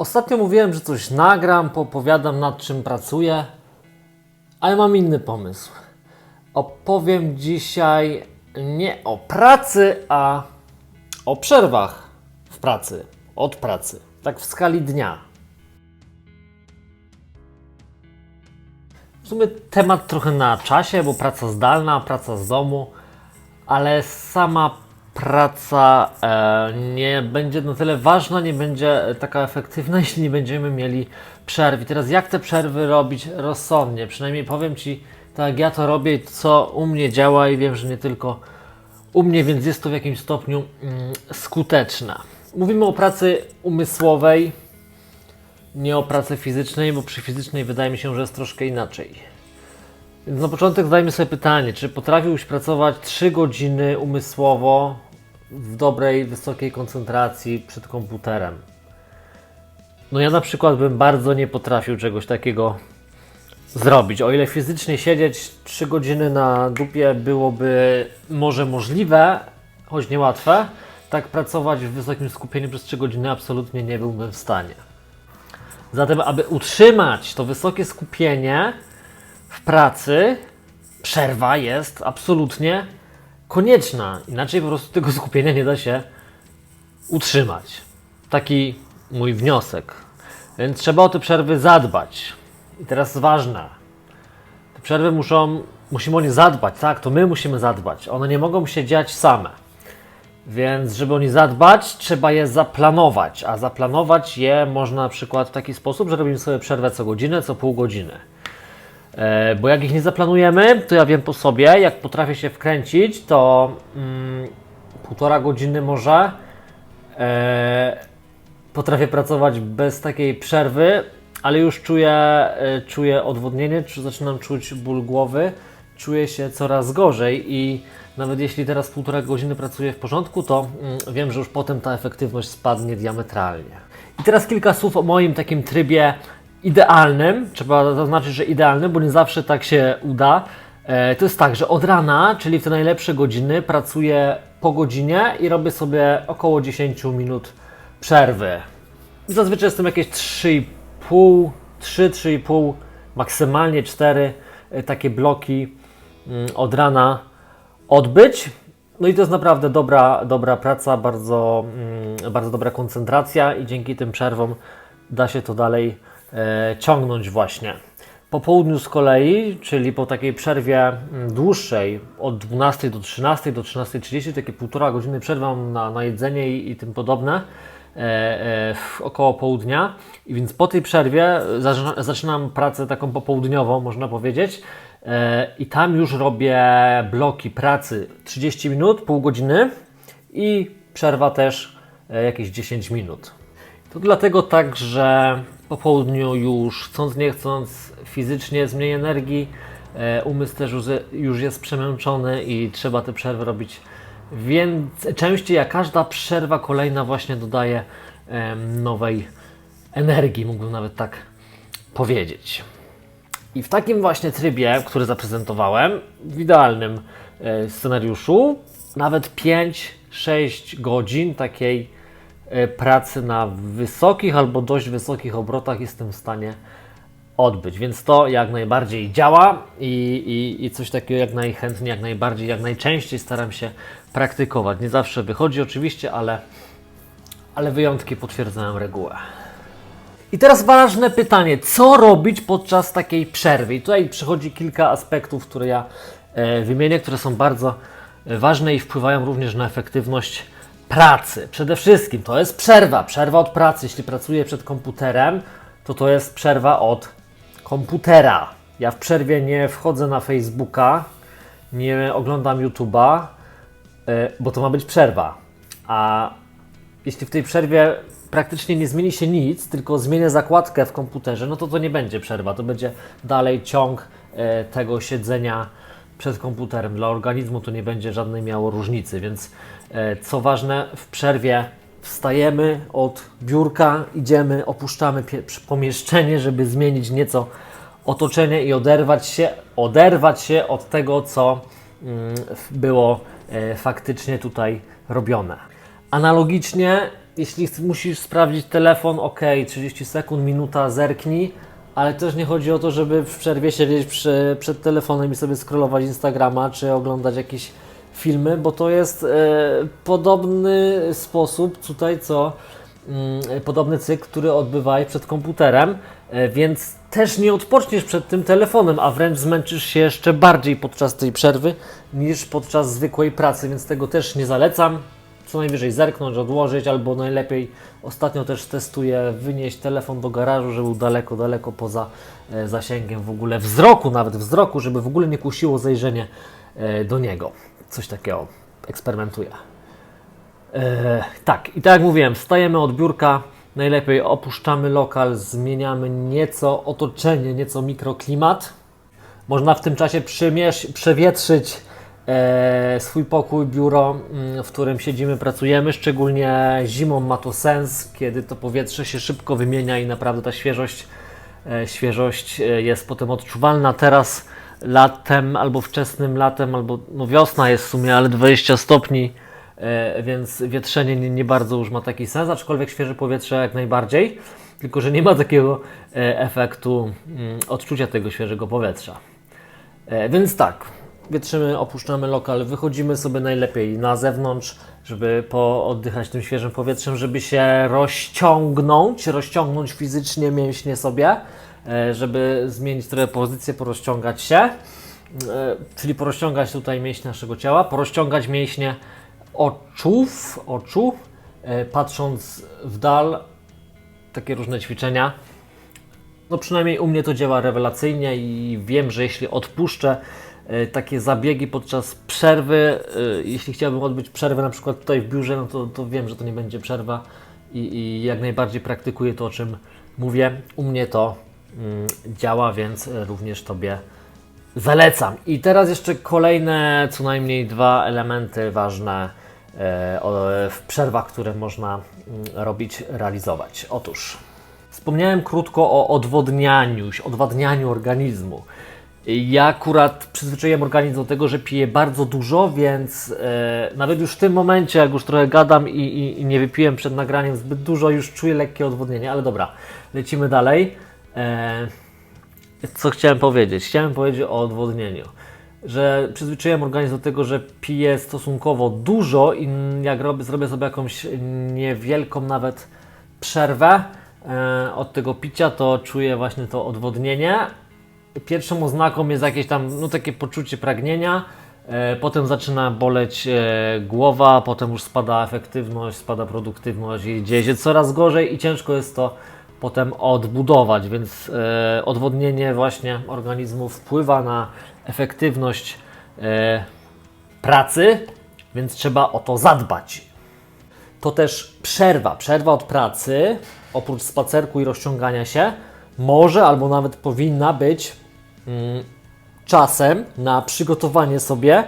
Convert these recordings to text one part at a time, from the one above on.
Ostatnio mówiłem, że coś nagram, popowiadam nad czym pracuję, ale mam inny pomysł. Opowiem dzisiaj nie o pracy, a o przerwach w pracy, od pracy, tak w skali dnia. W sumie temat trochę na czasie, bo praca zdalna, praca z domu, ale sama praca e, nie będzie na tyle ważna, nie będzie taka efektywna, jeśli nie będziemy mieli przerw. Teraz jak te przerwy robić rozsądnie? Przynajmniej powiem Ci, tak ja to robię i co u mnie działa i wiem, że nie tylko u mnie, więc jest to w jakimś stopniu mm, skuteczne. Mówimy o pracy umysłowej, nie o pracy fizycznej, bo przy fizycznej wydaje mi się, że jest troszkę inaczej. Więc na początek zadajmy sobie pytanie, czy potrafiłbyś pracować 3 godziny umysłowo w dobrej, wysokiej koncentracji przed komputerem? No ja na przykład bym bardzo nie potrafił czegoś takiego zrobić. O ile fizycznie siedzieć 3 godziny na dupie byłoby może możliwe, choć niełatwe, tak pracować w wysokim skupieniu przez 3 godziny absolutnie nie byłbym w stanie. Zatem, aby utrzymać to wysokie skupienie w pracy, przerwa jest absolutnie konieczna. Inaczej po prostu tego skupienia nie da się utrzymać. Taki mój wniosek. Więc trzeba o te przerwy zadbać. I teraz ważne. Te przerwy muszą, musimy o nie zadbać, tak? To my musimy zadbać. One nie mogą się dziać same. Więc, żeby o nie zadbać, trzeba je zaplanować. A zaplanować je można na przykład w taki sposób, że robimy sobie przerwę co godzinę, co pół godziny. E, bo jak ich nie zaplanujemy, to ja wiem po sobie, jak potrafię się wkręcić, to mm, półtora godziny może e, potrafię pracować bez takiej przerwy, ale już czuję, e, czuję odwodnienie, czy zaczynam czuć ból głowy, czuję się coraz gorzej i nawet jeśli teraz półtora godziny pracuję w porządku, to mm, wiem, że już potem ta efektywność spadnie diametralnie. I teraz kilka słów o moim takim trybie idealnym. Trzeba zaznaczyć, że idealnym, bo nie zawsze tak się uda. E, To jest tak, że od rana, czyli w te najlepsze godziny, pracuję po godzinie i robię sobie około 10 minut przerwy. Zazwyczaj jestem jakieś 3,5, 3-3,5, maksymalnie 4 e, takie bloki mm, od rana odbyć. No i to jest naprawdę dobra, dobra praca, bardzo, mm, bardzo dobra koncentracja i dzięki tym przerwom da się to dalej ciągnąć właśnie. Po południu z kolei, czyli po takiej przerwie mm, dłuższej, od 12 do 13, do 13.30, takie półtora godziny przerwy mam na, na jedzenie i, i tym podobne, e, e, około południa. I więc po tej przerwie zaczyna, zaczynam pracę taką popołudniową, można powiedzieć. E, I tam już robię bloki pracy 30 minut, pół godziny i przerwa też e, jakieś 10 minut. To dlatego tak, że po południu już chcąc nie chcąc fizycznie jest mniej energii, e, umysł też już, jest przemęczony i trzeba te przerwy robić więc częściej, a każda przerwa kolejna właśnie dodaje nowej energii, mógłbym nawet tak powiedzieć. I w takim właśnie trybie, który zaprezentowałem, w idealnym e, scenariuszu, nawet 5-6 godzin takiej pracy na wysokich albo dość wysokich obrotach jestem w stanie odbyć. Więc to jak najbardziej działa i, i, i coś takiego jak najchętniej, jak najbardziej, jak najczęściej staram się praktykować. Nie zawsze wychodzi oczywiście, ale, ale wyjątki potwierdzają regułę. I teraz ważne pytanie, co robić podczas takiej przerwy? I tutaj przychodzi kilka aspektów, które ja e, wymienię, które są bardzo e, ważne i wpływają również na efektywność pracy. Przede wszystkim to jest przerwa, przerwa od pracy. Jeśli pracuję przed komputerem, to to jest przerwa od komputera. Ja w przerwie nie wchodzę na Facebooka, nie oglądam YouTube'a, e, bo to ma być przerwa. A jeśli w tej przerwie praktycznie nie zmieni się nic, tylko zmienię zakładkę w komputerze, no to to nie będzie przerwa, to będzie dalej ciąg e, tego siedzenia przed komputerem. Dla organizmu to nie będzie żadnej miało różnicy, więc e, co ważne, w przerwie wstajemy od biurka, idziemy, opuszczamy pomieszczenie, żeby zmienić nieco otoczenie i oderwać się, oderwać się od tego, co mm, było e, faktycznie tutaj robione. Analogicznie jeśli musisz sprawdzić telefon, ok, 30 sekund, minuta, zerknij, ale też nie chodzi o to, żeby w przerwie siedzieć przy, przed telefonem i sobie scrollować Instagrama, czy oglądać jakieś filmy, bo to jest e, podobny sposób tutaj, co mm, podobny cykl, który odbywałeś przed komputerem, e, więc też nie odpoczniesz przed tym telefonem, a wręcz zmęczysz się jeszcze bardziej podczas tej przerwy niż podczas zwykłej pracy, więc tego też nie zalecam. Co najwyżej zerknąć, odłożyć, albo najlepiej ostatnio też testuję wynieść telefon do garażu, żeby był daleko, daleko poza e, zasięgiem w ogóle wzroku, nawet wzroku, żeby w ogóle nie kusiło zajrzenie e, do niego. Coś takiego eksperymentuję. E, tak, i tak jak mówiłem, wstajemy od biurka, najlepiej opuszczamy lokal, zmieniamy nieco otoczenie, nieco mikroklimat. Można w tym czasie przewietrzyć swój pokój, biuro, mm, w którym siedzimy, pracujemy. Szczególnie zimą ma to sens, kiedy to powietrze się szybko wymienia i naprawdę ta świeżość, e, świeżość e, jest potem odczuwalna. Teraz latem, albo wczesnym latem, albo no wiosna jest w sumie, ale 20 stopni, e, więc wietrzenie nie, nie bardzo już ma taki sens, aczkolwiek świeże powietrze jak najbardziej, tylko że nie ma takiego e, efektu mm, odczucia tego świeżego powietrza. E, Więc tak, wietrzymy, opuszczamy lokal, wychodzimy sobie najlepiej na zewnątrz, żeby pooddychać tym świeżym powietrzem, żeby się rozciągnąć, rozciągnąć fizycznie mięśnie sobie, e, żeby zmienić trochę pozycję, porozciągać się, e, czyli porozciągać tutaj mięśnie naszego ciała, porozciągać mięśnie oczów, oczu, e, patrząc w dal, takie różne ćwiczenia. No przynajmniej u mnie to działa rewelacyjnie i wiem, że jeśli odpuszczę takie zabiegi podczas przerwy, e, jeśli chciałbym odbyć przerwę na przykład tutaj w biurze, no to, to wiem, że to nie będzie przerwa i, i jak najbardziej praktykuję to, o czym mówię. U mnie to mm, działa, więc e, również Tobie zalecam. I teraz jeszcze kolejne co najmniej dwa elementy ważne e, w przerwach, które można mm, robić, realizować. Otóż Wspomniałem krótko o odwodnianiu, odwadnianiu organizmu. Ja akurat przyzwyczaiłem organizm do tego, że piję bardzo dużo, więc e, nawet już w tym momencie, jak już trochę gadam i, i, i nie wypiłem przed nagraniem zbyt dużo, już czuję lekkie odwodnienie, ale dobra, lecimy dalej. E, co chciałem powiedzieć? Chciałem powiedzieć o odwodnieniu. Że przyzwyczaiłem organizm do tego, że piję stosunkowo dużo i jak robię, zrobię sobie jakąś niewielką nawet przerwę e, od tego picia, to czuję właśnie to odwodnienie. Pierwszą oznaką jest jakieś tam, no takie poczucie pragnienia, e, potem zaczyna boleć e, głowa, potem już spada efektywność, spada produktywność i dzieje się coraz gorzej i ciężko jest to potem odbudować, więc e, odwodnienie właśnie organizmu wpływa na efektywność pracy, więc trzeba o to zadbać. To też przerwa, przerwa od pracy, oprócz spacerku i rozciągania się, może albo nawet powinna być mm, czasem na przygotowanie sobie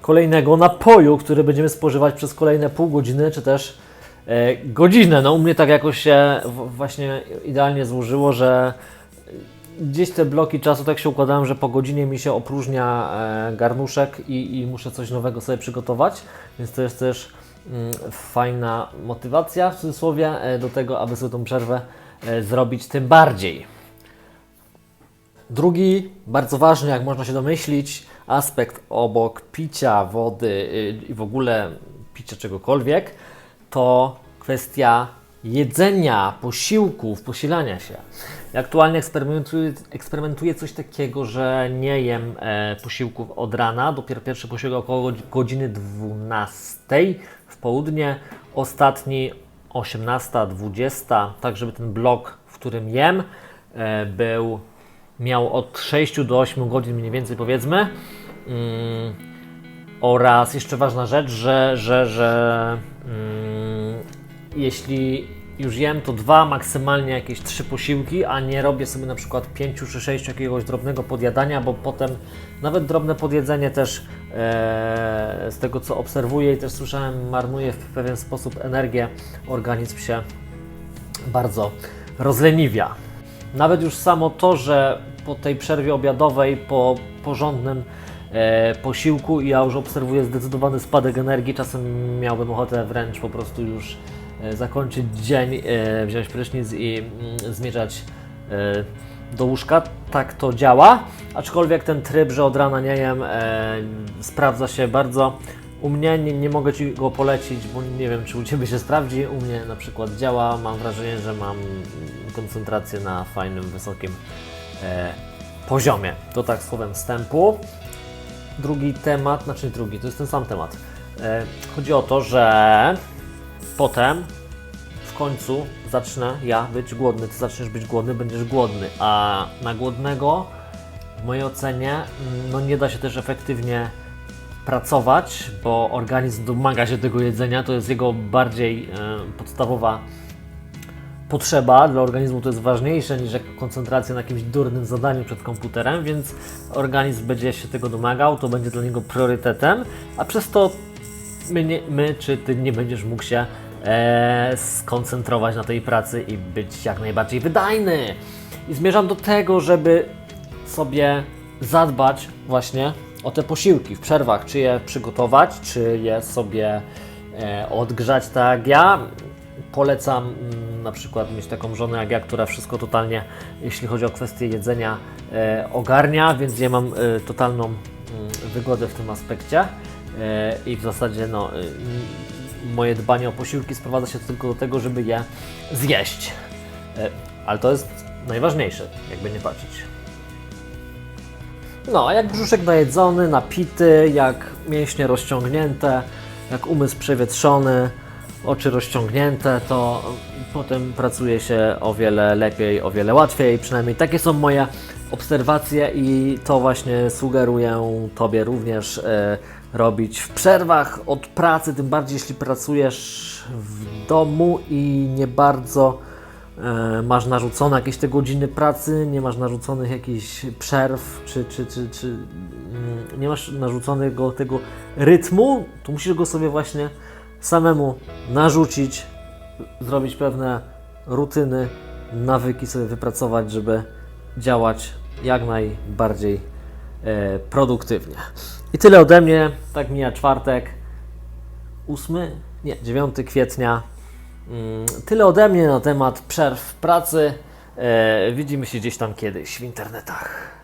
kolejnego napoju, który będziemy spożywać przez kolejne pół godziny, czy też e, godzinę. No u mnie tak jakoś się właśnie idealnie złożyło, że gdzieś te bloki czasu tak się układałem, że po godzinie mi się opróżnia e, garnuszek i, i muszę coś nowego sobie przygotować, więc to jest też mm, fajna motywacja w cudzysłowie e, do tego, aby sobie tą przerwę zrobić tym bardziej. Drugi, bardzo ważny, jak można się domyślić, aspekt obok picia wody y, i w ogóle picia czegokolwiek, to kwestia jedzenia, posiłków, posilania się. Ja aktualnie eksperymentuję, eksperymentuję coś takiego, że nie jem e, posiłków od rana, dopiero pierwszy posiłek około godzi- godziny 12 w południe, ostatni 18-20, tak żeby ten blok, w którym jem, e, był miał od 6 do 8 godzin mniej więcej powiedzmy. Mm, oraz jeszcze ważna rzecz, że, że, że mm, jeśli już jem, to dwa, maksymalnie jakieś trzy posiłki, a nie robię sobie na przykład pięciu czy sześciu jakiegoś drobnego podjadania, bo potem nawet drobne podjedzenie też z tego co obserwuję i też słyszałem, marnuje w pewien sposób energię, organizm się bardzo rozleniwia. Nawet już samo to, że po tej przerwie obiadowej, po porządnym e, posiłku, ja już obserwuję zdecydowany spadek energii. Czasem miałbym ochotę wręcz po prostu już e, zakończyć dzień, e, wziąć prysznic i mm, zmierzać e, do łóżka. Tak to działa, aczkolwiek ten tryb, że od rana nie jem, e, sprawdza się bardzo. U mnie nie, nie mogę Ci go polecić, bo nie wiem, czy u Ciebie się sprawdzi. U mnie na przykład działa. Mam wrażenie, że mam koncentrację na fajnym, wysokim e, poziomie. To tak słowem wstępu. Drugi temat, znaczy drugi, to jest ten sam temat. E, chodzi o to, że potem końcu zacznę ja być głodny. Ty zaczniesz być głodny, będziesz głodny. A na głodnego, w mojej ocenie, mm, no nie da się też efektywnie pracować, bo organizm domaga się tego jedzenia. To jest jego bardziej e, podstawowa potrzeba dla organizmu to jest ważniejsze niż koncentracja na jakimś durnym zadaniu przed komputerem, więc organizm będzie się tego domagał, to będzie dla niego priorytetem, a przez to my, nie, my czy ty nie będziesz mógł się e, skoncentrować na tej pracy i być jak najbardziej wydajny. I zmierzam do tego, żeby sobie zadbać właśnie o te posiłki w przerwach, czy je przygotować, czy je sobie e, odgrzać tak jak ja. Polecam mm, na przykład mieć taką żonę jak ja, która wszystko totalnie, jeśli chodzi o kwestie jedzenia, e, ogarnia, więc ja mam totalną mm, wygodę w tym aspekcie i w zasadzie no, m, moje dbanie o posiłki sprowadza się tylko do tego, żeby je zjeść. E, ale to jest najważniejsze, jakby nie patrzeć. No, a jak brzuszek najedzony, napity, jak mięśnie rozciągnięte, jak umysł przewietrzony, oczy rozciągnięte, to potem pracuje się o wiele lepiej, o wiele łatwiej. Przynajmniej takie są moje obserwacje i to właśnie sugeruję Tobie również e, robić w przerwach od pracy, tym bardziej jeśli pracujesz w domu i nie bardzo e, masz narzucone jakieś te godziny pracy, nie masz narzuconych jakichś przerw, czy, czy, czy, czy mm, nie masz narzuconego tego rytmu, to musisz go sobie właśnie samemu narzucić, zrobić pewne rutyny, nawyki sobie wypracować, żeby działać jak najbardziej e, produktywnie. I tyle ode mnie, tak mija czwartek, 8, nie, 9 kwietnia. Mm, Tyle ode mnie na temat przerw pracy. E, widzimy się gdzieś tam kiedyś w internetach.